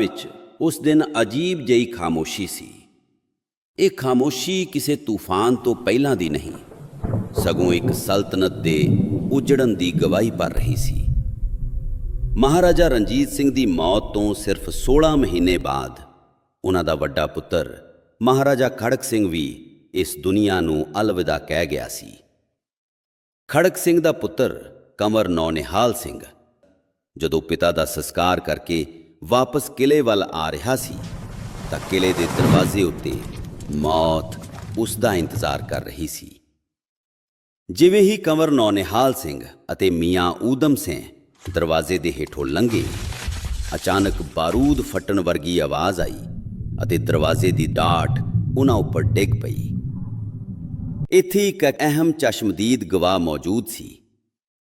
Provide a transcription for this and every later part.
ਵਿੱਚ ਉਸ ਦਿਨ ਅਜੀਬ ਜਿਹੀ ਖਾਮੋਸ਼ੀ ਸੀ। ਇਹ ਖਾਮੋਸ਼ੀ ਕਿਸੇ ਤੂਫਾਨ ਤੋਂ ਪਹਿਲਾਂ ਦੀ ਨਹੀਂ, ਸਗੋਂ ਇੱਕ ਸਲਤਨਤ ਦੇ ਉਜੜਨ ਦੀ ਗਵਾਹੀ ਭਰ ਰਹੀ ਸੀ। ਮਹਾਰਾਜਾ ਰਣਜੀਤ ਸਿੰਘ ਦੀ ਮੌਤ ਤੋਂ ਸਿਰਫ 16 ਮਹੀਨੇ ਬਾਅਦ ਉਹਨਾਂ ਦਾ ਵੱਡਾ ਪੁੱਤਰ ਮਹਾਰਾਜਾ ਖੜਕ ਸਿੰਘ ਵੀ ਇਸ ਦੁਨੀਆ ਨੂੰ ਅਲਵਿਦਾ ਕਹਿ ਗਿਆ ਸੀ। ਖੜਕ ਸਿੰਘ ਦਾ ਪੁੱਤਰ ਕੰਵਰ ਨੌਨਿਹਾਲ ਸਿੰਘ, ਜਦੋਂ ਪਿਤਾ ਦਾ ਸੰਸਕਾਰ ਕਰਕੇ ਵਾਪਸ ਕਿਲੇ ਵੱਲ ਆ ਰਿਹਾ ਸੀ, ਤਾਂ ਕਿਲੇ ਦੇ ਦਰਵਾਜ਼ੇ ਉੱਤੇ ਮੌਤ ਉਸ ਦਾ ਇੰਤਜ਼ਾਰ ਕਰ ਰਹੀ ਸੀ। ਜਿਵੇਂ ਹੀ ਕੰਵਰ ਨੌਨਿਹਾਲ ਸਿੰਘ ਅਤੇ ਮੀਆਂ ਊਦਮ ਸਿੰਘ ਦਰਵਾਜ਼ੇ ਦੇ ਹੇਠੋਂ ਲੰਘੇ, ਅਚਾਨਕ ਬਾਰੂਦ ਫਟਣ ਵਰਗੀ ਆਵਾਜ਼ ਆਈ ਅਤੇ ਦਰਵਾਜ਼ੇ ਦੀ ਡਾਟ ਉਹਨਾਂ ਉੱਪਰ ਡਿੱਗ ਪਈ। ਇੱਥੇ ਇੱਕ ਅਹਿਮ ਚਸ਼ਮਦੀਦ ਗਵਾਹ ਮੌਜੂਦ ਸੀ।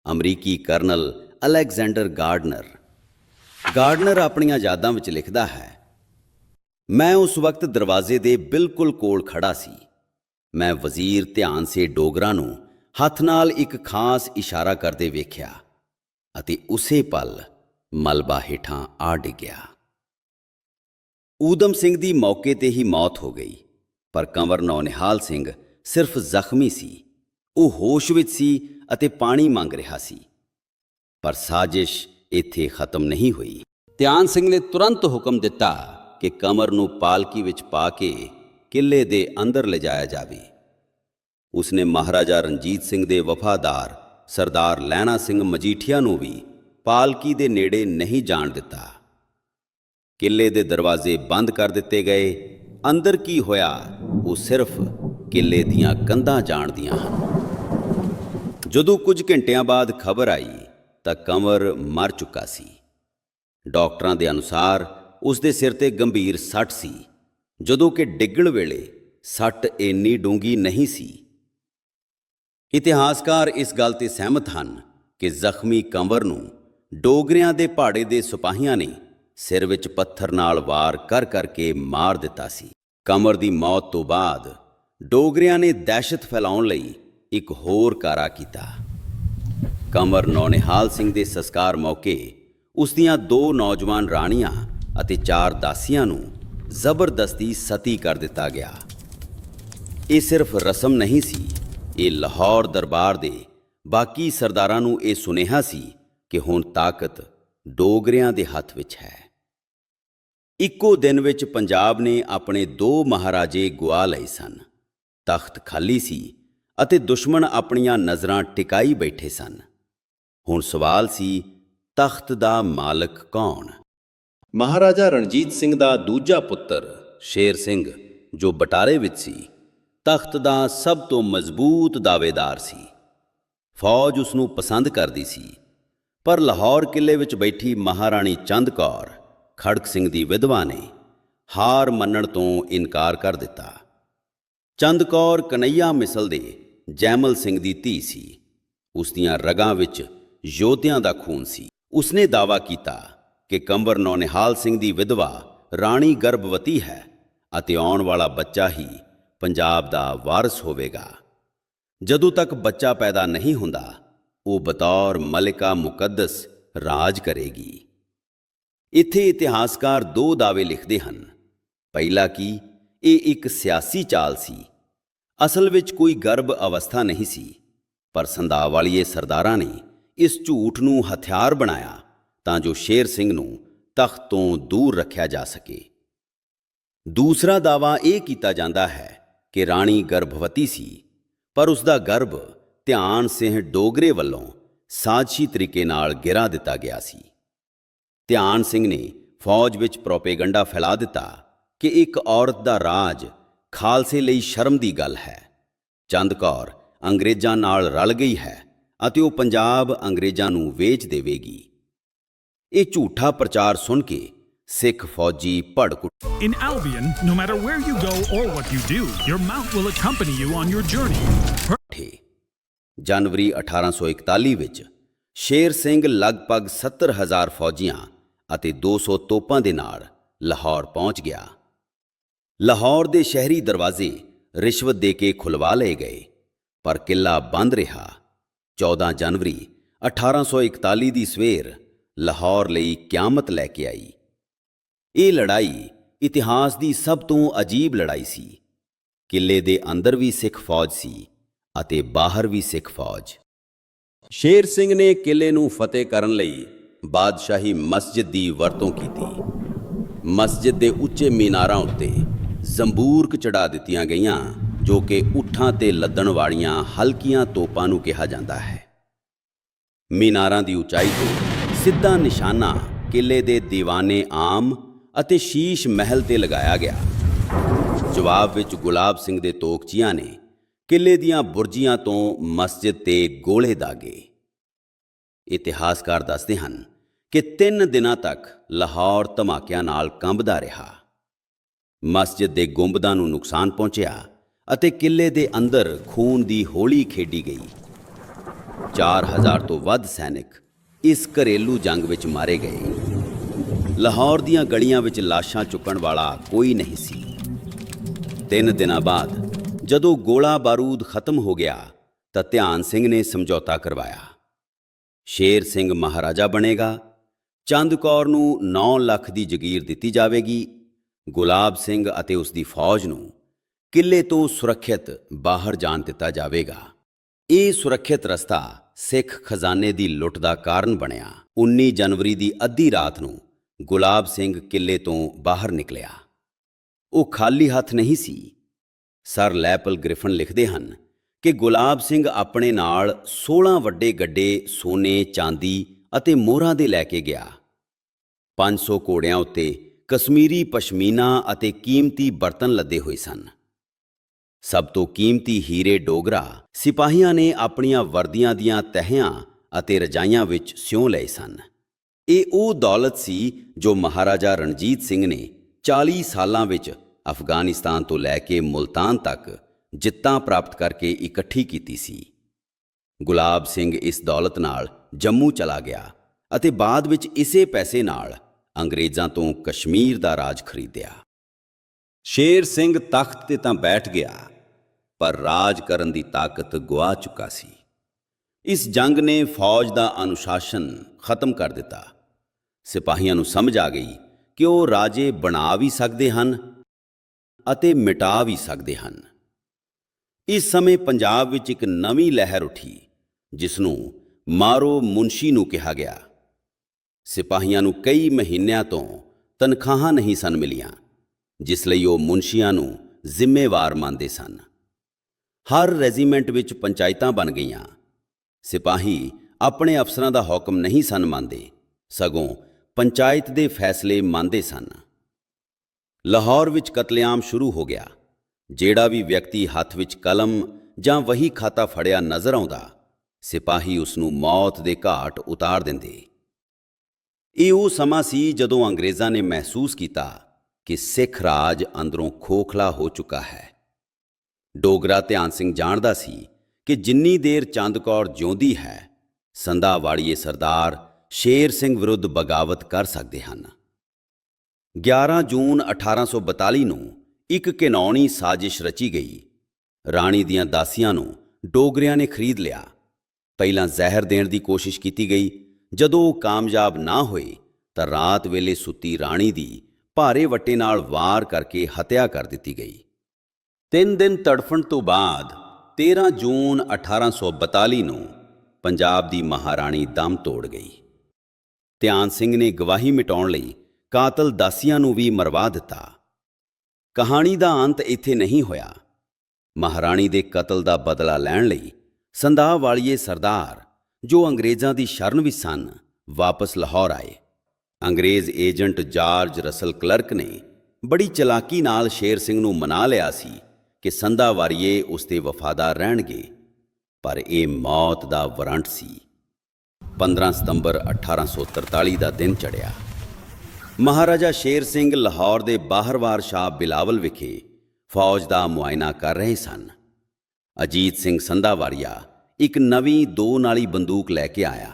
ਅਮਰੀਕੀ ਕਰਨਲ ਅਲੈਗਜ਼ੈਂਡਰ ਗਾਰਡਨਰ ਗਾਰਡਨਰ ਆਪਣੀਆਂ ਯਾਦਾਂ ਵਿੱਚ ਲਿਖਦਾ ਹੈ, ਮੈਂ ਉਸ ਵਕਤ ਦਰਵਾਜ਼ੇ ਦੇ ਬਿਲਕੁਲ ਕੋਲ ਖੜਾ ਸੀ। ਮੈਂ ਵਜ਼ੀਰ ਧਿਆਨ ਸੇ ਡੋਗਰਾ ਨੂੰ ਹੱਥ ਨਾਲ ਇੱਕ ਖਾਸ ਇਸ਼ਾਰਾ ਕਰਦੇ ਵੇਖਿਆ ਅਤੇ ਉਸੇ ਪਲ ਮਲਬਾ ਹੇਠਾਂ ਆ ਡਿੱਗਿਆ। ਊਦਮ ਸਿੰਘ ਦੀ ਮੌਕੇ ਤੇ ਹੀ ਮੌਤ ਹੋ ਗਈ, ਪਰ ਕੰਵਰ ਨੌਨਿਹਾਲ ਸਿੰਘ ਸਿਰਫ ਜ਼ਖਮੀ ਸੀ। ਉਹ ਹੋਸ਼ ਵਿੱਚ ਸੀ ਅਤੇ ਪਾਣੀ ਮੰਗ ਰਿਹਾ ਸੀ। ਪਰ ਸਾਜ਼ਿਸ਼ ਇੱਥੇ ਖਤਮ ਨਹੀਂ ਹੋਈ। ਧਿਆਨ ਸਿੰਘ ਨੇ ਤੁਰੰਤ ਹੁਕਮ ਦਿੱਤਾ ਕਿ ਕਮਰ ਨੂੰ ਪਾਲਕੀ ਵਿੱਚ ਪਾ ਕੇ ਕਿਲੇ ਦੇ ਅੰਦਰ ਲਿਜਾਇਆ ਜਾਵੇ। ਉਸਨੇ ਮਹਾਰਾਜਾ ਰਣਜੀਤ ਸਿੰਘ ਦੇ ਵਫਾਦਾਰ ਸਰਦਾਰ ਲੈਣਾ ਸਿੰਘ ਮਜੀਠੀਆ ਨੂੰ ਵੀ ਪਾਲਕੀ ਦੇ ਨੇੜੇ ਨਹੀਂ ਜਾਣ ਦਿੱਤਾ। ਕਿਲੇ ਦੇ ਦਰਵਾਜ਼ੇ ਬੰਦ ਕਰ ਦਿੱਤੇ ਗਏ। ਅੰਦਰ ਕੀ ਹੋਇਆ, ਉਹ ਸਿਰਫ ਕਿਲੇ ਦੀਆਂ ਕੰਧਾਂ ਜਾਣਦੀਆਂ ਹਨ। ਜਦੋਂ ਕੁਝ ਘੰਟਿਆਂ ਬਾਅਦ ਖਬਰ ਆਈ ਤਾਂ ਕੰਵਰ ਮਰ ਚੁੱਕਾ ਸੀ। ਡਾਕਟਰਾਂ ਦੇ ਅਨੁਸਾਰ ਉਸ ਦੇ ਸਿਰ ਤੇ ਗੰਭੀਰ ਸੱਟ ਸੀ। ਜਦੋਂ ਕਿ ਡਿੱਗਣ ਵੇਲੇ ਸੱਟ ਇੰਨੀ ਡੂੰਗੀ ਨਹੀਂ ਸੀ। ਇਤਿਹਾਸਕਾਰ ਇਸ ਗੱਲ ਤੇ ਸਹਿਮਤ ਹਨ ਕਿ ਜ਼ਖਮੀ ਕੰਵਰ ਨੂੰ ਡੋਗਰਿਆਂ ਦੇ ਪਹਾੜੇ ਦੇ ਸਿਪਾਹੀਆਂ ਨੇ ਸਿਰ ਵਿੱਚ ਪੱਥਰ ਨਾਲ ਵਾਰ ਕਰ ਕਰਕੇ ਮਾਰ ਦਿੱਤਾ ਸੀ। ਕੰਵਰ ਦੀ ਮੌਤ ਤੋਂ ਬਾਅਦ ਡੋਗਰਿਆਂ ਨੇ ਦਹਿਸ਼ਤ ਫੈਲਾਉਣ ਲਈ ਇੱਕ ਹੋਰ ਕਾਰਾ ਕੀਤਾ। ਕੰਵਰ ਨੌਨਿਹਾਲ ਸਿੰਘ ਦੇ ਸੰਸਕਾਰ ਮੌਕੇ ਉਸ ਦੀਆਂ ਦੋ ਨੌਜਵਾਨ ਰਾਣੀਆਂ ਅਤੇ ਚਾਰ ਦਾਸੀਆਂ ਨੂੰ ਜ਼ਬਰਦਸਤੀ ਸਤੀ ਕਰ ਦਿੱਤਾ ਗਿਆ। ਇਹ ਸਿਰਫ ਰਸਮ ਨਹੀਂ ਸੀ, ਇਹ ਲਾਹੌਰ ਦਰਬਾਰ ਦੇ ਬਾਕੀ ਸਰਦਾਰਾਂ ਨੂੰ ਇਹ ਸੁਨੇਹਾ ਸੀ ਕਿ ਹੁਣ ਤਾਕਤ ਡੋਗਰਿਆਂ ਦੇ ਹੱਥ ਵਿੱਚ ਹੈ। ਇੱਕੋ ਦਿਨ ਵਿੱਚ ਪੰਜਾਬ ਨੇ ਆਪਣੇ ਦੋ ਮਹਾਰਾਜੇ ਗਵਾ ਲਏ ਸਨ। ਤਖਤ ਖਾਲੀ ਸੀ ਅਤੇ ਦੁਸ਼ਮਣ ਆਪਣੀਆਂ ਨਜ਼ਰਾਂ ਟਿਕਾਈ ਬੈਠੇ ਸਨ। ਹੁਣ ਸਵਾਲ ਸੀ, ਤਖਤ ਦਾ ਮਾਲਕ ਕੌਣ? ਮਹਾਰਾਜਾ ਰਣਜੀਤ ਸਿੰਘ ਦਾ ਦੂਜਾ ਪੁੱਤਰ ਸ਼ੇਰ ਸਿੰਘ, ਜੋ ਬਟਾਰੇ ਵਿੱਚ ਸੀ, ਤਖਤ ਦਾ ਸਭ ਤੋਂ ਮਜ਼ਬੂਤ ਦਾਅਵੇਦਾਰ ਸੀ। ਫੌਜ ਉਸ ਨੂੰ ਪਸੰਦ ਕਰਦੀ ਸੀ, ਪਰ ਲਾਹੌਰ ਕਿਲੇ ਵਿੱਚ ਬੈਠੀ ਮਹਾਰਾਣੀ ਚੰਦ ਕੌਰ, ਖੜਕ ਸਿੰਘ ਦੀ ਵਿਧਵਾ ਨੇ ਹਾਰ ਮੰਨਣ ਤੋਂ ਇਨਕਾਰ ਕਰ ਦਿੱਤਾ। ਚੰਦ ਕੌਰ ਕਨਈਆ ਮਿਸਲ ਦੇ ਜੈਮਲ ਸਿੰਘ ਦੀ ਧੀ ਸੀ। ਉਸ ਦੀਆਂ ਰਗਾਂ ਵਿੱਚ ਯੋਧਿਆਂ ਦਾ ਖੂਨ ਸੀ। ਉਸਨੇ ਦਾਵਾ ਕੀਤਾ ਕਿ ਕੰਵਰ ਨੌਨਿਹਾਲ ਸਿੰਘ ਦੀ ਵਿਧਵਾ ਰਾਣੀ ਗਰਭਵਤੀ ਹੈ ਅਤੇ ਆਉਣ ਵਾਲਾ ਬੱਚਾ ਹੀ ਪੰਜਾਬ ਦਾ ਵਾਰਿਸ ਹੋਵੇਗਾ। ਜਦੋਂ ਤੱਕ ਬੱਚਾ ਪੈਦਾ ਨਹੀਂ ਹੁੰਦਾ, ਉਹ ਬਤੌਰ ਮਲਿਕਾ ਮੁਕੱਦਸ ਰਾਜ ਕਰੇਗੀ। ਇੱਥੇ ਇਤਿਹਾਸਕਾਰ ਦੋ ਦਾਅਵੇ ਲਿਖਦੇ ਹਨ। ਪਹਿਲਾ ਕਿ, ਇਹ ਇੱਕ ਸਿਆਸੀ ਚਾਲ ਸੀ। ਅਸਲ ਵਿੱਚ ਕੋਈ ਗਰਭ ਅਵਸਥਾ ਨਹੀਂ ਸੀ, ਪਰ ਸੰਧਾ ਵਾਲੀਏ ਸਰਦਾਰਾਂ ਨੇ ਇਸ ਝੂਠ ਨੂੰ ਹਥਿਆਰ ਬਣਾਇਆ ਤਾਂ ਜੋ ਸ਼ੇਰ ਸਿੰਘ ਨੂੰ ਤਖਤ ਤੋਂ ਦੂਰ ਰੱਖਿਆ ਜਾ ਸਕੇ। ਦੂਸਰਾ ਦਾਵਾ ਇਹ ਕੀਤਾ ਜਾਂਦਾ ਹੈ ਕਿ ਰਾਣੀ ਗਰਭਵਤੀ ਸੀ, ਪਰ ਉਸ ਦਾ ਗਰਭ ਧਿਆਨ ਸਿੰਘ ਡੋਗਰੇ ਵੱਲੋਂ ਸਾਜ਼ਸ਼ੀ ਤਰੀਕੇ ਨਾਲ ਗਿਰਾ ਦਿੱਤਾ ਗਿਆ ਸੀ। ਧਿਆਨ ਸਿੰਘ ਨੇ ਫੌਜ ਵਿੱਚ ਪ੍ਰੋਪੇਗੰਡਾ ਫੈਲਾ ਦਿੱਤਾ ਕਿ ਇੱਕ ਔਰਤ ਦਾ ਰਾਜ ਖਾਲਸੇ ਲਈ ਸ਼ਰਮ ਦੀ ਗੱਲ ਹੈ। ਚੰਦ ਕੌਰ ਅੰਗਰੇਜ਼ਾਂ ਨਾਲ ਰਲ ਗਈ ਹੈ ਅਤੇ ਉਹ ਪੰਜਾਬ ਅੰਗਰੇਜ਼ਾਂ ਨੂੰ ਵੇਚ ਦੇਵੇਗੀ। ਇਹ ਝੂਠਾ ਪ੍ਰਚਾਰ ਸੁਣ ਕੇ ਸਿੱਖ ਫੌਜੀ ਭੜਕ In Albion, no matter where you go or what you do, your mount will accompany you on your journey. ਜਨਵਰੀ 1841 ਵਿੱਚ ਸ਼ੇਰ ਸਿੰਘ ਲਗਭਗ 70000 ਫੌਜੀਆਂ ਅਤੇ 200 ਤੋਪਾਂ ਦੇ ਨਾਲ ਲਾਹੌਰ ਪਹੁੰਚ ਗਿਆ। ਲਾਹੌਰ ਦੇ ਸ਼ਹਿਰੀ ਦਰਵਾਜ਼ੇ ਰਿਸ਼ਵਤ ਦੇ ਕੇ ਖੁਲਵਾ ਲਏ ਗਏ ਪਰ ਕਿਲਾ ਬੰਦ ਰਿਹਾ। 14 ਜਨਵਰੀ 1841 ਦੀ ਸਵੇਰ ਲਾਹੌਰ ਲਈ ਕਿਆਮਤ ਲੈ ਕੇ ਆਈ। ਇਹ ਲੜਾਈ ਇਤਿਹਾਸ ਦੀ ਸਭ ਤੋਂ ਅਜੀਬ ਲੜਾਈ ਸੀ। ਕਿਲੇ ਦੇ ਅੰਦਰ ਵੀ ਸਿੱਖ ਫੌਜ ਸੀ ਅਤੇ ਬਾਹਰ ਵੀ ਸਿੱਖ ਫੌਜ। ਸ਼ੇਰ ਸਿੰਘ ਨੇ ਕਿਲੇ ਨੂੰ ਫਤਿਹ ਕਰਨ ਲਈ ਬਾਦਸ਼ਾਹੀ ਮਸਜਿਦ ਦੀ ਵਰਤੋਂ ਕੀਤੀ। ਮਸਜਿਦ ਦੇ ਉੱਚੇ ਮੀਨਾਰਾਂ ਉੱਤੇ ਜ਼ੰਬੂਰਕ ਚੜਾ ਦਿੱਤੀਆਂ ਗਈਆਂ ਜੋ ਕਿ ਉਠਾਂ ਤੇ ਲੱਦਣ ਵਾਲੀਆਂ ਹਲਕੀਆਂ ਤੋਪਾਂ ਨੂੰ ਕਿਹਾ ਜਾਂਦਾ ਹੈ। ਮੀਨਾਰਾਂ ਦੀ ਉਚਾਈ ਤੋਂ ਸਿੱਧਾ ਨਿਸ਼ਾਨਾ ਕਿਲੇ ਦੇ ਦੀਵਾਨੇ ਆਮ ਅਤੇ ਸ਼ੀਸ਼ ਮਹਿਲ ਤੇ ਲਗਾਇਆ ਗਿਆ। ਜਵਾਬ ਵਿੱਚ ਗੁਲਾਬ ਸਿੰਘ ਦੇ ਤੋਕਚੀਆਂ ਨੇ ਕਿਲੇ ਦੀਆਂ ਬੁਰਜੀਆਂ ਤੋਂ ਮਸਜਿਦ ਤੇ ਗੋਲੇ ਦਾਗੇ। ਇਤਿਹਾਸਕਾਰ ਦੱਸਦੇ ਹਨ ਕਿ 3 ਦਿਨਾਂ ਤੱਕ ਲਾਹੌਰ ਧਮਾਕਿਆਂ ਨਾਲ ਕੰਬਦਾ ਰਿਹਾ। ਮਸਜਿਦ ਦੇ ਗੁੰਬਦਾਂ ਨੂੰ ਨੁਕਸਾਨ ਪਹੁੰਚਿਆ ਅਤੇ ਕਿਲੇ ਦੇ ਅੰਦਰ ਖੂਨ ਦੀ ਹੋਲੀ ਖੇਡੀ ਗਈ। 4000 ਤੋਂ ਵੱਧ ਸੈਨਿਕ ਇਸ ਘਰੇਲੂ ਜੰਗ ਵਿੱਚ ਮਾਰੇ ਗਏ। ਲਾਹੌਰ ਦੀਆਂ ਗਲੀਆਂ ਵਿੱਚ ਲਾਸ਼ਾਂ ਚੁੱਕਣ ਵਾਲਾ ਕੋਈ ਨਹੀਂ ਸੀ। ਤਿੰਨ ਦਿਨਾਂ ਬਾਅਦ ਜਦੋਂ ਗੋਲਾ ਬਾਰੂਦ ਖਤਮ ਹੋ ਗਿਆ ਤਾਂ ਧਿਆਨ ਸਿੰਘ ਨੇ ਸਮਝੌਤਾ ਕਰਵਾਇਆ। ਸ਼ੇਰ ਸਿੰਘ ਮਹਾਰਾਜਾ ਬਣੇਗਾ। ਚੰਦ ਕੌਰ ਨੂੰ 9 ਲੱਖ ਦੀ ਜ਼ਗੀਰ ਦਿੱਤੀ ਜਾਵੇਗੀ। ਗੁਲਾਬ ਸਿੰਘ ਅਤੇ ਉਸ ਦੀ ਫੌਜ ਨੂੰ ਕਿਲੇ ਤੋਂ ਸੁਰੱਖਿਅਤ ਬਾਹਰ ਜਾਣ ਦਿੱਤਾ ਜਾਵੇਗਾ। ਇਹ ਸੁਰੱਖਿਅਤ ਰਸਤਾ ਸਿੱਖ ਖਜ਼ਾਨੇ ਦੀ ਲੁੱਟ ਦਾ ਕਾਰਨ ਬਣਿਆ। 19 ਜਨਵਰੀ ਦੀ ਅੱਧੀ ਰਾਤ ਨੂੰ ਗੁਲਾਬ ਸਿੰਘ ਕਿਲੇ ਤੋਂ ਬਾਹਰ ਨਿਕਲਿਆ। ਉਹ ਖਾਲੀ ਹੱਥ ਨਹੀਂ ਸੀ। ਸਰ ਲੈਪਲ ਗ੍ਰਿਫਨ ਲਿਖਦੇ ਹਨ ਕਿ ਗੁਲਾਬ ਸਿੰਘ ਆਪਣੇ ਨਾਲ 16 ਵੱਡੇ ਗੱਡੇ ਸੋਨੇ, ਚਾਂਦੀ ਅਤੇ ਮੋਹਰਾਂ ਦੇ ਲੈ ਕੇ ਗਿਆ। 500 ਘੋੜਿਆਂ ਉੱਤੇ ਕਸ਼ਮੀਰੀ ਪਸ਼ਮੀਨਾ ਅਤੇ ਕੀਮਤੀ ਬਰਤਨ ਲੱਦੇ ਹੋਏ ਸਨ। ਸਭ ਤੋਂ ਕੀਮਤੀ ਹੀਰੇ ਡੋਗਰਾ ਸਿਪਾਹੀਆਂ ਨੇ ਆਪਣੀਆਂ ਵਰਦੀਆਂ ਦੀਆਂ ਤਹਿਆਂ ਅਤੇ ਰਜਾਈਆਂ ਵਿੱਚ ਸਿਉਂ ਲਏ ਸਨ। ਇਹ ਉਹ ਦੌਲਤ ਸੀ ਜੋ ਮਹਾਰਾਜਾ ਰਣਜੀਤ ਸਿੰਘ ਨੇ 40 ਸਾਲਾਂ ਵਿੱਚ ਅਫਗਾਨਿਸਤਾਨ ਤੋਂ ਲੈ ਕੇ ਮੁਲਤਾਨ ਤੱਕ ਜਿੱਤਾਂ ਪ੍ਰਾਪਤ ਕਰਕੇ ਇਕੱਠੀ ਕੀਤੀ ਸੀ। ਗੁਲਾਬ ਸਿੰਘ ਇਸ ਦੌਲਤ ਨਾਲ ਜੰਮੂ ਚਲਾ ਗਿਆ ਅਤੇ ਬਾਅਦ ਵਿੱਚ ਇਸੇ ਪੈਸੇ ਨਾਲ ਅੰਗਰੇਜ਼ਾਂ ਤੋਂ ਕਸ਼ਮੀਰ ਦਾ ਰਾਜ ਖਰੀਦਿਆ। ਸ਼ੇਰ ਸਿੰਘ ਤਖਤ ਤੇ ਤਾਂ ਬੈਠ ਗਿਆ। ਪਰ ਰਾਜ ਕਰਨ ਦੀ ਤਾਕਤ ਗਵਾ ਚੁੱਕਾ ਸੀ। ਇਸ ਜੰਗ ਨੇ ਫੌਜ ਦਾ ਅਨੁਸ਼ਾਸਨ ਖਤਮ ਕਰ ਦਿੱਤਾ। ਸਿਪਾਹੀਆਂ ਨੂੰ ਸਮਝ ਆ ਗਈ ਕਿ ਉਹ ਰਾਜੇ ਬਣਾ ਵੀ ਸਕਦੇ ਹਨ ਅਤੇ ਮਿਟਾ ਵੀ ਸਕਦੇ ਹਨ। ਇਸ ਸਮੇਂ ਪੰਜਾਬ ਵਿੱਚ ਇੱਕ ਨਵੀਂ ਲਹਿਰ ਉੱਠੀ ਜਿਸ ਨੂੰ ਮਾਰੋ ਮੁਨਸ਼ੀ ਨੂੰ ਕਿਹਾ ਗਿਆ। ਸਿਪਾਹੀਆਂ ਨੂੰ ਕਈ ਮਹੀਨਿਆਂ ਤੋਂ ਤਨਖਾਹਾਂ ਨਹੀਂ ਸਨ ਮਿਲੀਆਂ, ਜਿਸ ਲਈ ਉਹ ਮੁਨਸ਼ੀਆਂ ਨੂੰ ਜ਼ਿੰਮੇਵਾਰ ਮੰਨਦੇ ਸਨ। ਹਰ ਰੈਜੀਮੈਂਟ ਵਿੱਚ ਪੰਚਾਇਤਾਂ ਬਣ ਗਈਆਂ। ਸਿਪਾਹੀ ਆਪਣੇ ਅਫਸਰਾਂ ਦਾ ਹੁਕਮ ਨਹੀਂ ਸਨ ਮੰਨਦੇ, ਸਗੋਂ ਪੰਚਾਇਤ ਦੇ ਫੈਸਲੇ ਮੰਨਦੇ ਸਨ। ਲਾਹੌਰ ਵਿੱਚ ਕਤਲੇਆਮ ਸ਼ੁਰੂ ਹੋ ਗਿਆ। ਜਿਹੜਾ ਵੀ ਵਿਅਕਤੀ ਹੱਥ ਵਿੱਚ ਕਲਮ ਜਾਂ ਵਹੀ ਖਾਤਾ ਫੜਿਆ ਨਜ਼ਰ ਆਉਂਦਾ, ਸਿਪਾਹੀ ਉਸ ਨੂੰ ਮੌਤ ਦੇ ਘਾਟ ਉਤਾਰ ਦਿੰਦੇ। ਇਹ ਉਹ ਸਮਾਂ ਸੀ ਜਦੋਂ ਅੰਗਰੇਜ਼ਾਂ ਨੇ ਮਹਿਸੂਸ ਕੀਤਾ ਕਿ ਸਿੱਖ ਰਾਜ ਅੰਦਰੋਂ ਖੋਖਲਾ ਹੋ ਚੁੱਕਾ ਹੈ। ਡੋਗਰਾ ਧਿਆਨ ਸਿੰਘ ਜਾਣਦਾ ਸੀ ਕਿ ਜਿੰਨੀ ਦੇਰ ਚੰਦ ਕੌਰ ਜਿਉਂਦੀ ਹੈ, ਸੰਧਾ ਵਾਲੀਏ ਸਰਦਾਰ ਸ਼ੇਰ ਸਿੰਘ ਵਿਰੁੱਧ ਬਗਾਵਤ ਕਰ ਸਕਦੇ ਹਨ। 11 ਜੂਨ 1842 ਨੂੰ ਇੱਕ ਘਿਨੌਣੀ ਸਾਜ਼ਿਸ਼ ਰਚੀ ਗਈ। ਰਾਣੀ ਦੀਆਂ ਦਾਸੀਆਂ ਨੂੰ ਡੋਗਰਿਆਂ ਨੇ ਖਰੀਦ ਲਿਆ। ਪਹਿਲਾਂ ਜ਼ਹਿਰ ਦੇਣ ਦੀ ਕੋਸ਼ਿਸ਼ ਕੀਤੀ ਗਈ। ਜਦੋਂ ਉਹ ਕਾਮਯਾਬ ਨਾ ਹੋਏ, ਤਾਂ ਰਾਤ ਵੇਲੇ ਸੁੱਤੀ ਰਾਣੀ ਦੀ ਭਾਰੇ ਵੱਟੇ ਨਾਲ ਵਾਰ ਕਰਕੇ ਹੱਤਿਆ ਕਰ ਦਿੱਤੀ ਗਈ। ਤਿੰਨ ਦਿਨ ਤੜਫਣ ਤੋਂ ਬਾਅਦ 13 ਜੂਨ 1842 ਨੂੰ ਪੰਜਾਬ ਦੀ ਮਹਾਰਾਣੀ ਦਮ ਤੋੜ ਗਈ। ਧਿਆਨ ਸਿੰਘ ਨੇ ਗਵਾਹੀ ਮਿਟਾਉਣ ਲਈ ਕਾਤਲ ਦਾਸੀਆਂ ਨੂੰ ਵੀ ਮਰਵਾ ਦਿੱਤਾ। ਕਹਾਣੀ ਦਾ ਅੰਤ ਇੱਥੇ ਨਹੀਂ ਹੋਇਆ। ਮਹਾਰਾਣੀ ਦੇ ਕਤਲ ਦਾ ਬਦਲਾ ਲੈਣ ਲਈ ਸੰਧਾ ਵਾਲੀਏ ਸਰਦਾਰ, ਜੋ ਅੰਗਰੇਜ਼ਾਂ ਦੀ ਸ਼ਰਨ ਵਿੱਚ ਸਨ, ਵਾਪਸ ਲਾਹੌਰ ਆਏ। ਅੰਗਰੇਜ਼ ਏਜੰਟ ਜਾਰਜ ਰਸਲ ਕਲਰਕ ਨੇ ਬੜੀ ਚਲਾਕੀ ਨਾਲ ਸ਼ੇਰ ਸਿੰਘ ਨੂੰ ਮਨਾ ਲਿਆ ਸੀ ਕਿ ਸੰਧਾ ਵਾਰੀਏ ਉਸ ਤੇ ਵਫਾਦਾਰ ਰਹਿਣਗੇ। ਪਰ ਇਹ ਮੌਤ ਦਾ ਵਾਰੰਟ ਸੀ। 15 ਸਤੰਬਰ 1843 ਦਾ ਦਿਨ ਚੜਿਆ ਮਹਾਰਾਜਾ ਸ਼ੇਰ ਸਿੰਘ ਲਾਹੌਰ ਦੇ ਬਾਹਰਵਾਰ ਸ਼ਾਹ ਬਿਲਾਵਲ ਵਿਖੇ ਫੌਜ ਦਾ ਮੁਆਇਨਾ ਕਰ ਰਹੇ ਸਨ। ਅਜੀਤ ਸਿੰਘ ਸੰਧਾਵਾਰੀਆ ਇੱਕ ਨਵੀਂ ਦੋ ਨਾਲੀ ਬੰਦੂਕ ਲੈ ਕੇ ਆਇਆ।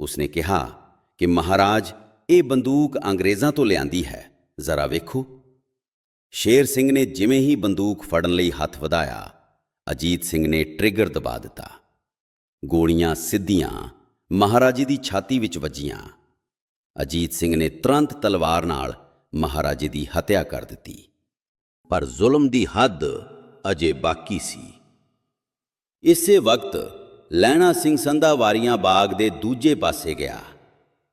ਉਸਨੇ ਕਿਹਾ ਕਿ ਮਹਾਰਾਜ, ਇਹ ਬੰਦੂਕ ਅੰਗਰੇਜ਼ਾਂ ਤੋਂ ਲਿਆਂਦੀ ਹੈ। ਜ਼ਰਾ ਵੇਖੋ। ਸ਼ੇਰ ਸਿੰਘ ਨੇ ਜਿਵੇਂ ਹੀ ਬੰਦੂਕ ਫੜਨ ਲਈ ਹੱਥ ਵਧਾਇਆ, ਅਜੀਤ ਸਿੰਘ ਨੇ ਟ੍ਰਿਗਰ ਦਬਾ ਦਿੱਤਾ। ਗੋਲੀਆਂ ਸਿੱਧੀਆਂ ਮਹਾਰਾਜੇ ਦੀ ਛਾਤੀ ਵਿੱਚ ਵੱਜੀਆਂ। ਅਜੀਤ ਸਿੰਘ ਨੇ ਤੁਰੰਤ ਤਲਵਾਰ ਨਾਲ ਮਹਾਰਾਜੇ ਦੀ ਹੱਤਿਆ ਕਰ ਦਿੱਤੀ। ਪਰ ਜ਼ੁਲਮ ਦੀ ਹੱਦ ਅਜੇ ਬਾਕੀ ਸੀ। ਇਸੇ ਵਕਤ ਲੈਣਾ ਸਿੰਘ ਸੰਧਾਵਾਰੀਆਂ ਬਾਗ ਦੇ ਦੂਜੇ ਪਾਸੇ ਗਿਆ,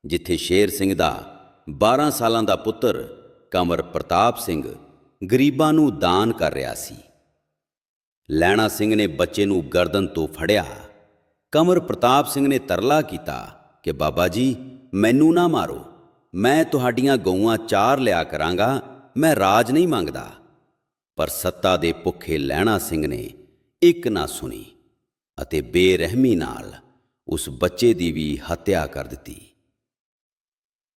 ਜਿੱਥੇ ਸ਼ੇਰ ਸਿੰਘ ਦਾ 12 ਸਾਲਾਂ ਦਾ ਪੁੱਤਰ ਕਮਰ ਪ੍ਰਤਾਪ ਸਿੰਘ ਗਰੀਬਾਂ ਨੂੰ ਦਾਨ ਕਰ ਰਿਹਾ ਸੀ। ਲੈਣਾ ਸਿੰਘ ਨੇ ਬੱਚੇ ਨੂੰ ਗਰਦਨ ਤੋਂ ਫੜਿਆ। ਕਮਰ ਪ੍ਰਤਾਪ ਸਿੰਘ ਨੇ ਤਰਲਾ ਕੀਤਾ ਕਿ, ਬਾਬਾ ਜੀ, ਮੈਨੂੰ ਨਾ ਮਾਰੋ। ਮੈਂ ਤੁਹਾਡੀਆਂ ਗਊਆਂ ਚਾਰ ਲਿਆ ਕਰਾਂਗਾ। ਮੈਂ ਰਾਜ ਨਹੀਂ ਮੰਗਦਾ। ਪਰ ਸੱਤਾ ਦੇ ਭੁੱਖੇ ਲੈਣਾ ਸਿੰਘ ਨੇ ਇੱਕ ਨਾ ਸੁਣੀ ਅਤੇ ਬੇਰਹਿਮੀ ਨਾਲ ਉਸ ਬੱਚੇ ਦੀ ਵੀ ਹੱਤਿਆ ਕਰ ਦਿੱਤੀ।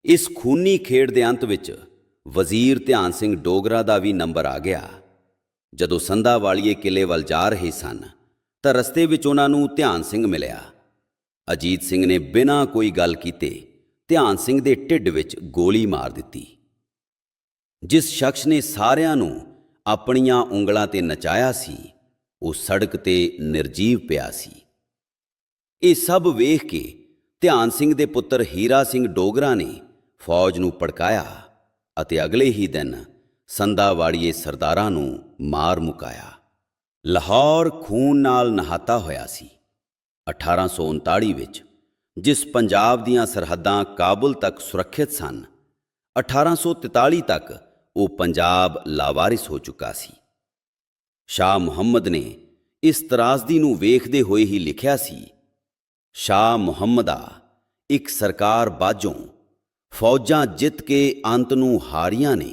ਇਸ ਖੂਨੀ ਖੇਡ ਦੇ ਅੰਤ ਵਿੱਚ ਵਜ਼ੀਰ ਧਿਆਨ ਸਿੰਘ ਡੋਗਰਾ ਦਾ ਵੀ ਨੰਬਰ ਆ ਗਿਆ। ਜਦੋਂ ਸੰਧਾ ਵਾਲੀਏ ਕਿਲੇ ਵੱਲ ਜਾ ਰਹੇ ਸਨ, ਤਾਂ ਰਸਤੇ ਵਿੱਚ ਉਹਨਾਂ ਨੂੰ ਧਿਆਨ ਸਿੰਘ ਮਿਲਿਆ। ਅਜੀਤ ਸਿੰਘ ਨੇ ਬਿਨਾਂ ਕੋਈ ਗੱਲ ਕੀਤੇ ਧਿਆਨ ਸਿੰਘ ਦੇ ਢਿੱਡ ਵਿੱਚ ਗੋਲੀ ਮਾਰ ਦਿੱਤੀ। ਜਿਸ ਸ਼ਖਸ ਨੇ ਸਾਰਿਆਂ ਨੂੰ ਆਪਣੀਆਂ ਉਂਗਲਾਂ ਤੇ ਨਚਾਇਆ ਸੀ, ਉਹ ਸੜਕ ਤੇ ਨਿਰਜੀਵ ਪਿਆ ਸੀ। ਇਹ ਸਭ ਵੇਖ ਕੇ ਧਿਆਨ ਸਿੰਘ ਦੇ ਪੁੱਤਰ ਹੀਰਾ ਸਿੰਘ ਡੋਗਰਾ ਨੇ ਫੌਜ ਨੂੰ ਪੜਕਾਇਆ ਅਤੇ ਅਗਲੇ ਹੀ ਦਿਨ ਸੰਧਾਵਾੜੀਏ ਸਰਦਾਰਾਂ ਨੂੰ ਮਾਰ ਮੁਕਾਇਆ। ਲਾਹੌਰ ਖੂਨ ਨਾਲ ਨਹਾਤਾ ਹੋਇਆ ਸੀ। 1839 ਵਿੱਚ ਜਿਸ ਪੰਜਾਬ ਦੀਆਂ ਸਰਹੱਦਾਂ ਕਾਬੁਲ ਤੱਕ ਸੁਰੱਖਿਅਤ ਸਨ 1843 ਤੱਕ ਉਹ ਪੰਜਾਬ ਲਾਵਾਰਿਸ ਹੋ ਚੁੱਕਾ ਸੀ। ਸ਼ਾਹ ਮੁਹੰਮਦ ਨੇ ਇਸ ਤਰਾਸਦੀ ਨੂੰ ਵੇਖਦੇ ਹੋਏ ਹੀ ਲਿਖਿਆ ਸੀ, ਸ਼ਾਹ ਮੁਹੰਮਦਾ ਇੱਕ ਸਰਕਾਰ ਬਾਝੋਂ ਫੌਜਾਂ ਜਿੱਤ ਕੇ ਅੰਤ ਨੂੰ ਹਾਰੀਆਂ ਨੇ।